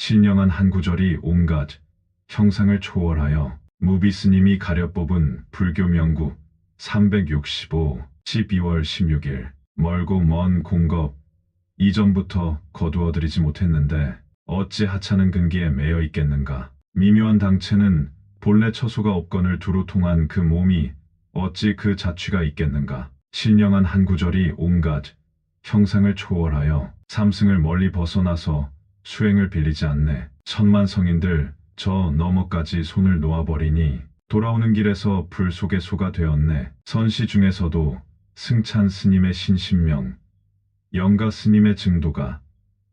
신령한 한 구절이 온갖 형상을 초월하여 무비스님이 가려 뽑은 불교 명구 365 12월 16일 멀고 먼 공겁 이전부터 거두어들이지 못했는데 어찌 하찮은 근기에 매여 있겠는가. 미묘한 당체는 본래 처소가 없건을 두루 통한 그 몸이 어찌 그 자취가 있겠는가. 신령한 한 구절이 온갖 형상을 초월하여 삼승을 멀리 벗어나서 수행을 빌리지 않네. 천만 성인들 저 너머까지 손을 놓아버리니 돌아오는 길에서 불 속의 소가 되었네. 선시 중에서도 승찬 스님의 신신명, 영가 스님의 증도가,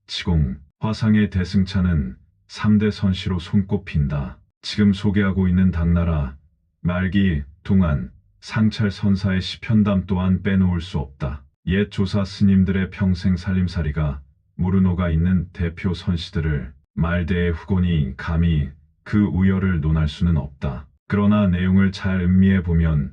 지공, 화상의 대승찬은 3대 선시로 손꼽힌다. 지금 소개하고 있는 당나라, 말기, 동안, 상찰 선사의 시편담 또한 빼놓을 수 없다. 옛 조사 스님들의 평생 살림살이가 무르노가 있는 대표 선시들을 말대의 후곤이 감히 그 우열을 논할 수는 없다. 그러나 내용을 잘 음미해 보면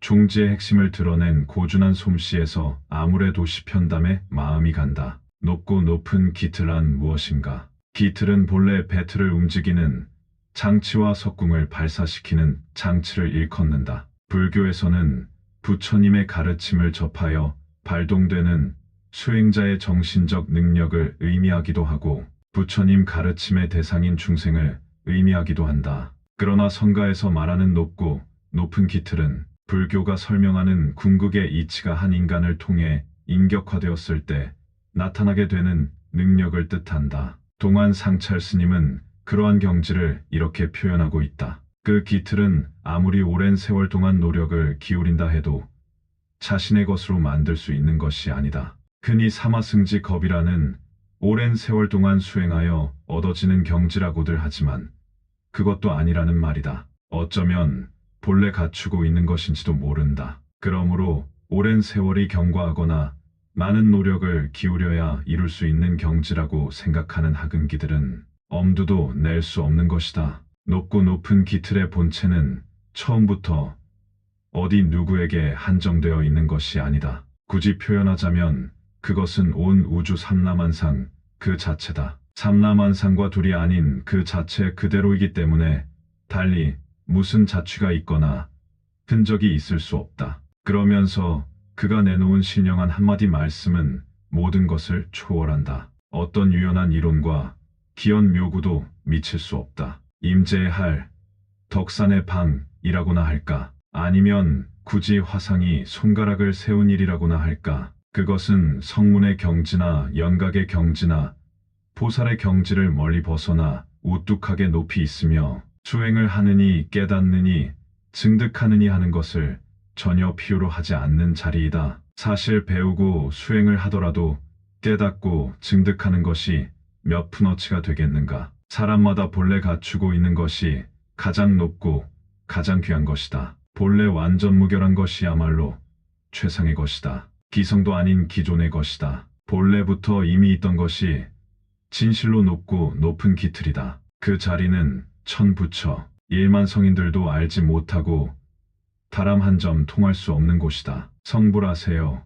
종지의 핵심을 드러낸 고준한 솜씨에서 아무래도 시편담에 마음이 간다. 높고 높은 기틀란 무엇인가? 기틀은 본래 배틀을 움직이는 장치와 석궁을 발사시키는 장치를 일컫는다. 불교에서는 부처님의 가르침을 접하여 발동되는 수행자의 정신적 능력을 의미하기도 하고 부처님 가르침의 대상인 중생을 의미하기도 한다. 그러나 성가에서 말하는 높고 높은 기틀은 불교가 설명하는 궁극의 이치가 한 인간을 통해 인격화되었을 때 나타나게 되는 능력을 뜻한다. 동안 상찰 스님은 그러한 경지를 이렇게 표현하고 있다. 그 기틀은 아무리 오랜 세월 동안 노력을 기울인다 해도 자신의 것으로 만들 수 있는 것이 아니다. 흔히 사마승지 겁이라는 오랜 세월 동안 수행하여 얻어지는 경지라고들 하지만 그것도 아니라는 말이다. 어쩌면 본래 갖추고 있는 것인지도 모른다. 그러므로 오랜 세월이 경과하거나 많은 노력을 기울여야 이룰 수 있는 경지라고 생각하는 학은기들은 엄두도 낼 수 없는 것이다. 높고 높은 기틀의 본체는 처음부터 어디 누구에게 한정되어 있는 것이 아니다. 굳이 표현하자면 그것은 온 우주 삼라만상 그 자체다. 삼라만상과 둘이 아닌 그 자체 그대로이기 때문에 달리 무슨 자취가 있거나 흔적이 있을 수 없다. 그러면서 그가 내놓은 신령한 한마디 말씀은 모든 것을 초월한다. 어떤 유연한 이론과 기연 묘구도 미칠 수 없다. 임재의 할, 덕산의 방이라고나 할까? 아니면 굳이 화상이 손가락을 세운 일이라고나 할까? 그것은 성문의 경지나 연각의 경지나 보살의 경지를 멀리 벗어나 우뚝하게 높이 있으며 수행을 하느니 깨닫느니 증득하느니 하는 것을 전혀 필요로 하지 않는 자리이다. 사실 배우고 수행을 하더라도 깨닫고 증득하는 것이 몇 푼어치가 되겠는가. 사람마다 본래 갖추고 있는 것이 가장 높고 가장 귀한 것이다. 본래 완전 무결한 것이야말로 최상의 것이다. 기성도 아닌 기존의 것이다. 본래부터 이미 있던 것이 진실로 높고 높은 기틀이다. 그 자리는 천부처, 일만 성인들도 알지 못하고 다람 한 점 통할 수 없는 곳이다. 성불하세요.